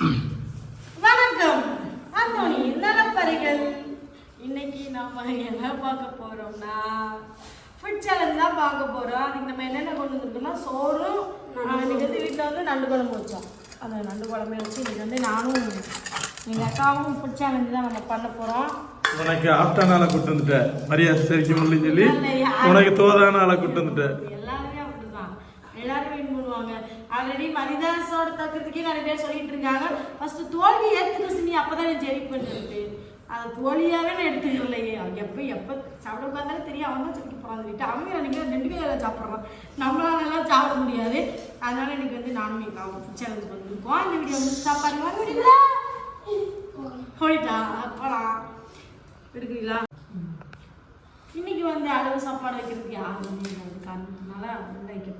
வணக்கம். அந்தோணி நலப்பறைகள் இன்னைக்கு நாம என்ன பார்க்க போறோம்னா ஃபுட் சேலஞ்ச் தான் பார்க்க போறோம். அதுக்கு நம்ம என்னென்ன கொண்டு வந்திருக்கோம்னா சோறும் இன்னைக்கு வந்து வீட்டில் வந்து நண்டு குழம்பு வச்சோம். அந்த நண்டு குழம்பு வச்சு இன்னைக்கு வந்து நானும் எங்கள் அக்காவும் ஃபுட் சேலஞ்ச் தான் நம்ம பண்ண போகிறோம் உனக்கு ஆப்டான ஆளை கூட்டு வந்துட்ட. மரியாதை சரிக்க முடியலன்னு சொல்லி. உனக்கு தோதான ஆளை கூட்டு வந்துட்ட. ஆல்ரெடி மனிதாசோட தக்கிறதுக்கே நிறைய பேர் சொல்லிட்டு இருக்காங்க. ஃபர்ஸ்ட் தோல்வி ஏத்துக்க நீ அப்பதான் நீ ஜெயிப்பேன்னு அது தோல்வியாவே நான் எடுத்துக்கலையே அவன் எப்போ எப்போ சாப்பிட உட்காந்தாலும் தெரியும். அவங்க தான் சொல்லிட்டு. போகிறான் அவங்க எனக்கு ரெண்டு பேரும் எல்லாம் சாப்பிட்றான். நம்மளால எல்லாம் சாப்பிட முடியாது. அதனால எனக்கு வந்து நானும் எங்கள் அவங்க சேலஞ்ச் பண்ணிருக்கோம் இந்த வீடியோ வந்து சாப்பாடு வாங்க முடியுங்களா போயிட்டா போகலாம் எடுக்கிறீங்களா? இன்னைக்கு வந்து அளவு சாப்பாடு வைக்கிறதுக்கு யாரும் இல்லை காரணத்தினால வந்து வைக்க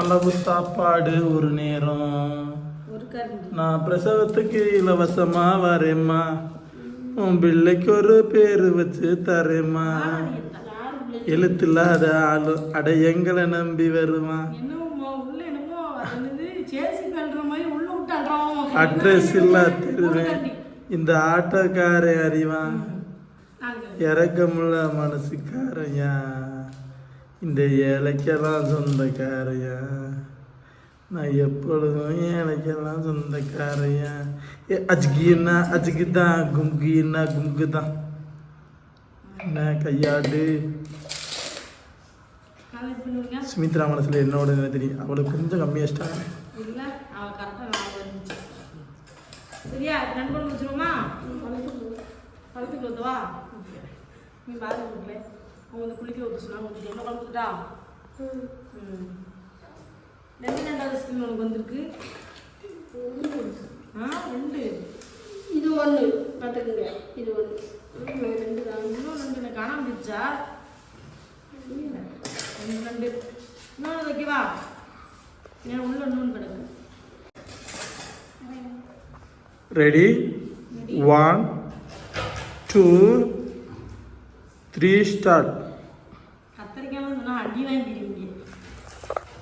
அளவு சாப்பாடு ஒரு நேரம். நான் பிரசவத்துக்கு இலவசமா வரேம்மா. உன் பிள்ளைக்கு ஒரு பேரு வச்சு தரேம்மா. எழுத்தில்லாத ஆளு அட எங்களை நம்பி வருவான் அட்ரஸ் இல்ல திருவேன் இந்த ஆட்டோக்காரன் அறிவான். இறக்கமுள்ள மனசுக்காரையா இந்த ஏழைக்கெல்லாம் சொந்தக்காரையா நான் எப்பொழுதும் ஏழைக்கெல்லாம் சொந்தக்காரையா ஏ அஜ்கின்னா அஜ்கு தான் கும்கின்னா கும்கு தான் என்ன கையாடு சுமித்ரா மனசில் என்னோட என்ன தெரியும் அவளுக்கு கொஞ்சம் கம்மியாச்சிட்டாங்க இல்ல சரியா நண்பன் முடிச்சிருமா பழுத்து பழுத்து ஊத்துவா நீ பாரு வீட்டுல அவங்க வந்து குளிக்க ஊற்ற சொன்னாங்க ஊற்றிட்டு என்ன குழம்புட்டா ம். ரெண்டு ரெண்டாவது ஸ்கீம் உனக்கு வந்திருக்கு. ஆ ரெண்டு. இது ஒன்று பார்த்துக்குங்க. இது ஒன்று ரெண்டு தான். இன்னும் ரெண்டு எனக்கு காணாம போச்சா ரெண்டு ரெண்டு. இன்னொன்று வைக்கவா ஏன் உள்ள இன்னொன்று கிடக்கு. Ready one two three start கத்திரிக்காய்லாம் சொன்னா அடி வாங்கிடுவீங்க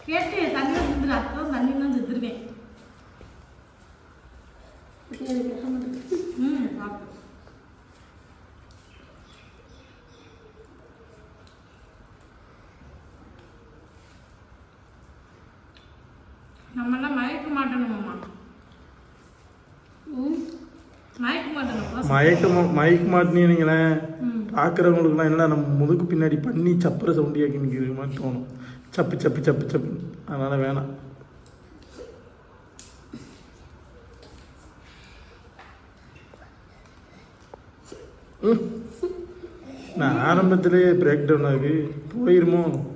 கேட்டு தண்ணி செத்துரு அத்தான் தண்ணிலாம் செத்துருவேன் எனக்கு கஷ்டம் பண்ணுறது ம் சாப்பிட்டு நம்மெல்லாம் மயக்க மாட்டோம்மா மயக்க மாட்டோம் மயக்க மயக்க மாட்டினீங்களேன் பார்க்குறவங்களுக்குலாம் என்ன நம்ம முதுகு பின்னாடி பண்ணி சப்புற சவுண்டியாக்கி நிற்கிற மாதிரி தோணும். சப்பு சப்பு சப்பு சப்பு. அதனால் வேணாம். ம். நான் ஆரம்பத்திலேயே பிரேக் டவுன் ஆகி போயிருமோ?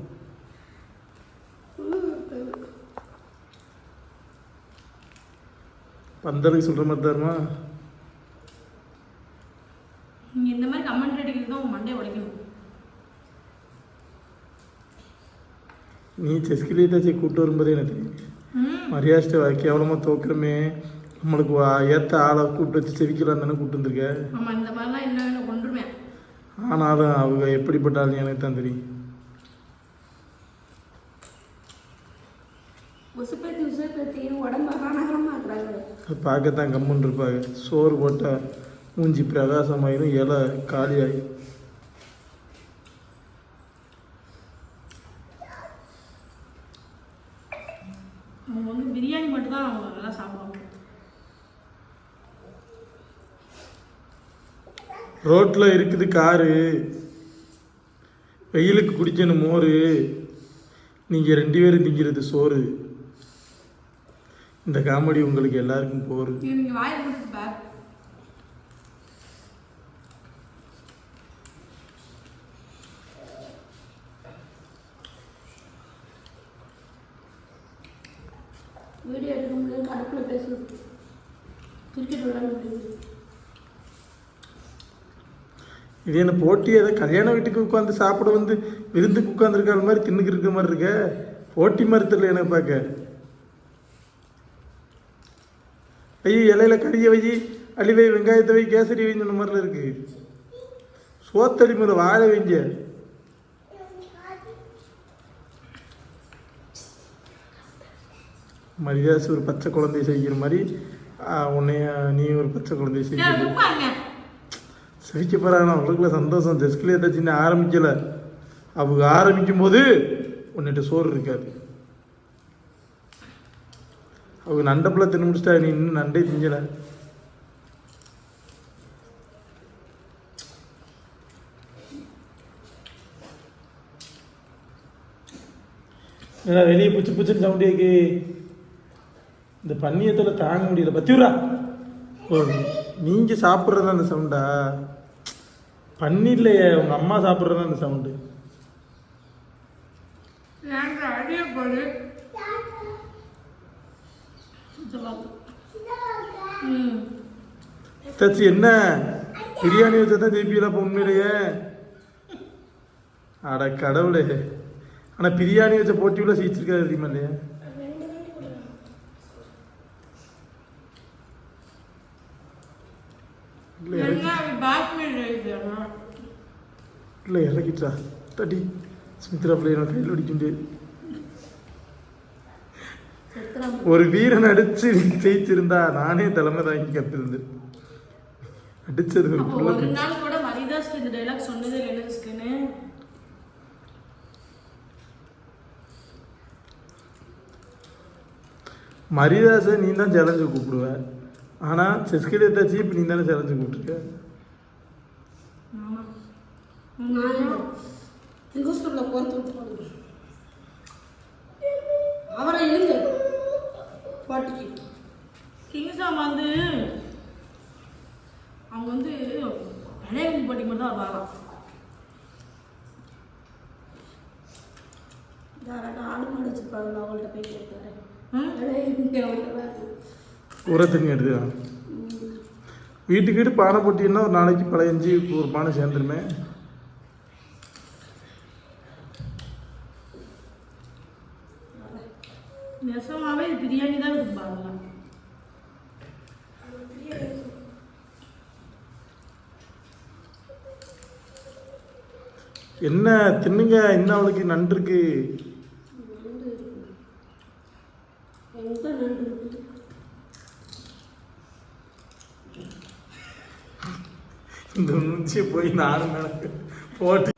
பந்தலுக்கு சொல்கிற மாதிரி தருமா? இந்த மாதிரி கமெண்ட் மண்டையை உடைக்கணும் நீ செஸ்கிலே ஏதாச்சும் கூப்பிட்டு வரும்போதே எனக்கு தெரியும். மரியாதை கேவலமாக தோக்குறமே. நம்மளுக்கு வா- ஏத்த ஆளை கூப்பிட்டு வச்சு செவிக்கலாம் தானே கூப்பிட்டு வந்திருக்க? ஆமா இந்த மாதிரிலாம் என்ன வேணும் கொண்டுருவேன். ஆனாலும் அவங்க எப்படிப்பட்ட ஆளுன்னு எனக்கு தான் தெரியும். உசுப்பேத்தி உசுப்பேத்தி உடம்பு அகரணகரமாக இருக்கிறாங்க. அது பார்க்கத்தான் கம்முன்னு இருப்பாங்க. சோறு போட்டால் மூஞ்சி பிரகாசமாயிரும் இலை காலியாயிரும். அவங்க வந்து பிரியாணி மட்டும் தான் அவங்க நல்லா சாப்பிடுவாங்க. ரோட்டில் இருக்குது காரு. வெயிலுக்கு குடிக்கணும் மோர். நீங்கள் ரெண்டு பேரும் திங்கிறது சோறு. இந்த காமெடி உங்களுக்கு எல்லாருக்கும் போரு இது நீங்க வாயில் போட்டு பேக் வீடியோ எடுக்க முடியாது கடுப்பில் பேசுது கிரிக்கெட் விளையாட இது என்ன போட்டி? ஏதோ கல்யாண வீட்டுக்கு உட்காந்து சாப்பிட வந்து விருந்துக்கு உட்காந்துருக்கிற மாதிரி தின்னுக்கு இருக்க மாதிரி இருக்க. போட்டி மாதிரி தெரியல எனக்கு பார்க்க. ஐயோ இலையில கறியை வை அழிவை வெங்காயத்தை வை கேசரி வைன்னு சொன்ன மாதிரிலாம் இருக்கு. சோத்தடி மேலே வாழை வைங்க. மரியாதை ஒரு பச்சை குழந்தைய செய்கிற மாதிரி உன்னைய நீ ஒரு பச்சை குழந்தைய ஏன் செய்கிற. சிரிக்க போகிறாங்க அவங்களுக்குள்ள சந்தோஷம். ஜெஸ்கிலே ஏதாச்சும் ஆரம்பிக்கல. அவங்க ஆரம்பிக்கும் போது உன்னிட்ட சோறு இருக்காது. அவங்க நண்டப்பழ தின்னு முடிச்சிட்டா நீ இன்னும் நண்டே திங்கல. வெளியே புச்சு புச்சுன்னு சவுண்ட் கேக்கு இந்த பன்னியத்தில் தாங்க முடியல. பத்தியூரா ஓ நீங்கள் சாப்பிட்றது அந்த சவுண்டா பன்னீர்லையே உங்க அம்மா சாப்பிட்றது அந்த சவுண்டு. தச்சு என்ன? பிரியாணி வச்சா தான் ஜெயிப்பீங்களா இப்போ உண்மையிலேயே அட கடவுளே. ஆனால் பிரியாணி வச்ச போட்டி உள்ள சீச்சிருக்காது தெரியுமா இல்லையா? இல்லை இறக்கிட்டா. தட்டி சுமித்ரா பிள்ளை நான் கையில் அடிக்க முடியாது ஒரு வீரன் அடிச்சு ஜெயிச்சிருந்தா நானே தலைமை தாங்கி கத்திருந்தேன். அடிச்சது ஒரு நாள் கூட மரிதாஸ்க்கு இந்த டைலாக் சொன்னதே இல்லை என்னதுக்குன்னு மரியாதை நீ தான் சேலஞ்சு கூப்பிடுவ. ஆனால் செஸ்கில் ஏதாச்சும் இப்போ நீ தானே சேலஞ்சு கூப்பிட்டுருக்க அவரை இழுங்க. பாட்டிக்கு. கிங்ஸாம் வந்து அவங்க வந்து விளையாட்டு போட்டி மட்டும் தான் வருவாங்க யாராட்டும் ஆடு மாடு வச்சுருப்பாங்க அவங்கள்ட்ட போய் கேட்குறேன்? அவங்கள்ட்ட ஊற தண்ணி எடுத்துக்கலாம் வீட்டுக்கு வீடு பானை போட்டின்னா ஒரு நாளைக்கு பழையஞ்சு ஒரு பானை சேர்ந்துருமே. நெசமாவே பிரியாணி தான் இருப்பாங்க என்ன தின்னுங்க? இன்னும் அவளுக்கு நண்டு இருக்கு நண்டு இருக்கு எங்கே நண்டு இருக்குது இந்த மூச்சியை போய் நானும் மெனக்கு போட்டு.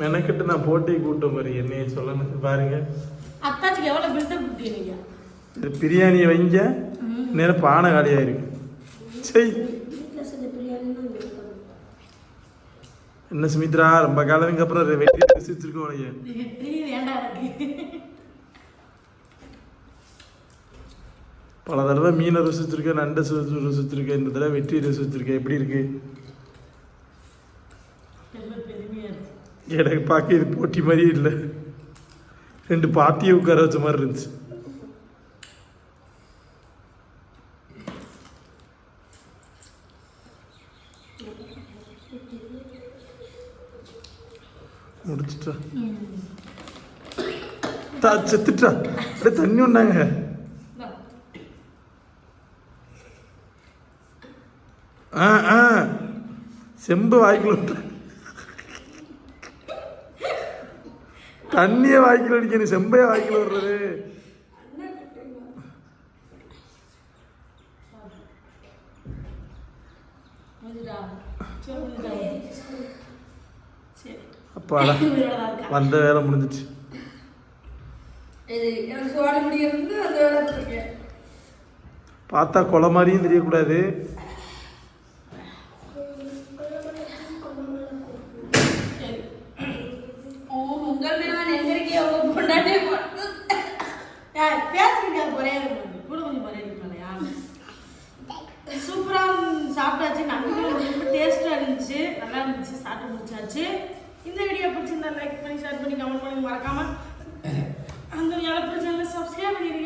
மெனக்கிட்டு நான் போட்டி கூட்டம் பாரு என்னைய சொல்லணும். பாருங்க. அத்தாச்சிக்கு எவ்வளோ பில்டப் கொடுத்தீங்க இது பிரியாணியை வைங்க. நேரம் பானை காலியாயிருக்கு சரி என்ன சுமித்ரா ரொம்ப காலத்துக்கு அப்புறம் வெட்டி ரசிச்சிருக்கோம் உனக்கு. வெற்றி பல தடவை மீனை ருசிச்சிருக்கேன் நண்டை ருசி ருசிச்சிருக்கேன் இந்த தடவை வெற்றி ருசிச்சிருக்கேன். எப்படி இருக்கு எல்லாம் பெருமையா இருக்கு? எனக்கு பார்க்க இது போட்டி மாதிரியே இல்லை. ரெண்டு பாத்தியை உட்கார வச்ச மாதிரி இருந்துச்சு. முடிச்சிட்டா. தா செத்துட்டா. அப்படியே தண்ணி உண்டாங்க ஆ ஆ. செம்பு வாய்க்குள்ள விட்டா தண்ணிய வாய்க்கில் அடிக்க நீ செம்பைய வாய்க்கில் வர்றது. அப்பாடா வந்த வேலை முடிஞ்சிச்சு. பார்த்தா கொலை மாதிரியும் தெரியக்கூடாது. பேசிக்கிட்டே ஒரே கூட கொஞ்சம் ஒரே இருக்கலையா சூப்பராக சாப்பிட்டாச்சு. நல்லா ரொம்ப டேஸ்ட்டாக இருந்துச்சு. நல்லா இருந்துச்சு. சாப்பிட்டு முடிச்சாச்சு. இந்த வீடியோ பிடிச்சிருந்தா லைக் பண்ணி ஷேர் பண்ணி கமெண்ட் பண்ணி மறக்காமல் அந்த எவ்வளோ பிடிச்சிருந்தா சப்ஸ்கிரைப் பண்ணிடுங்க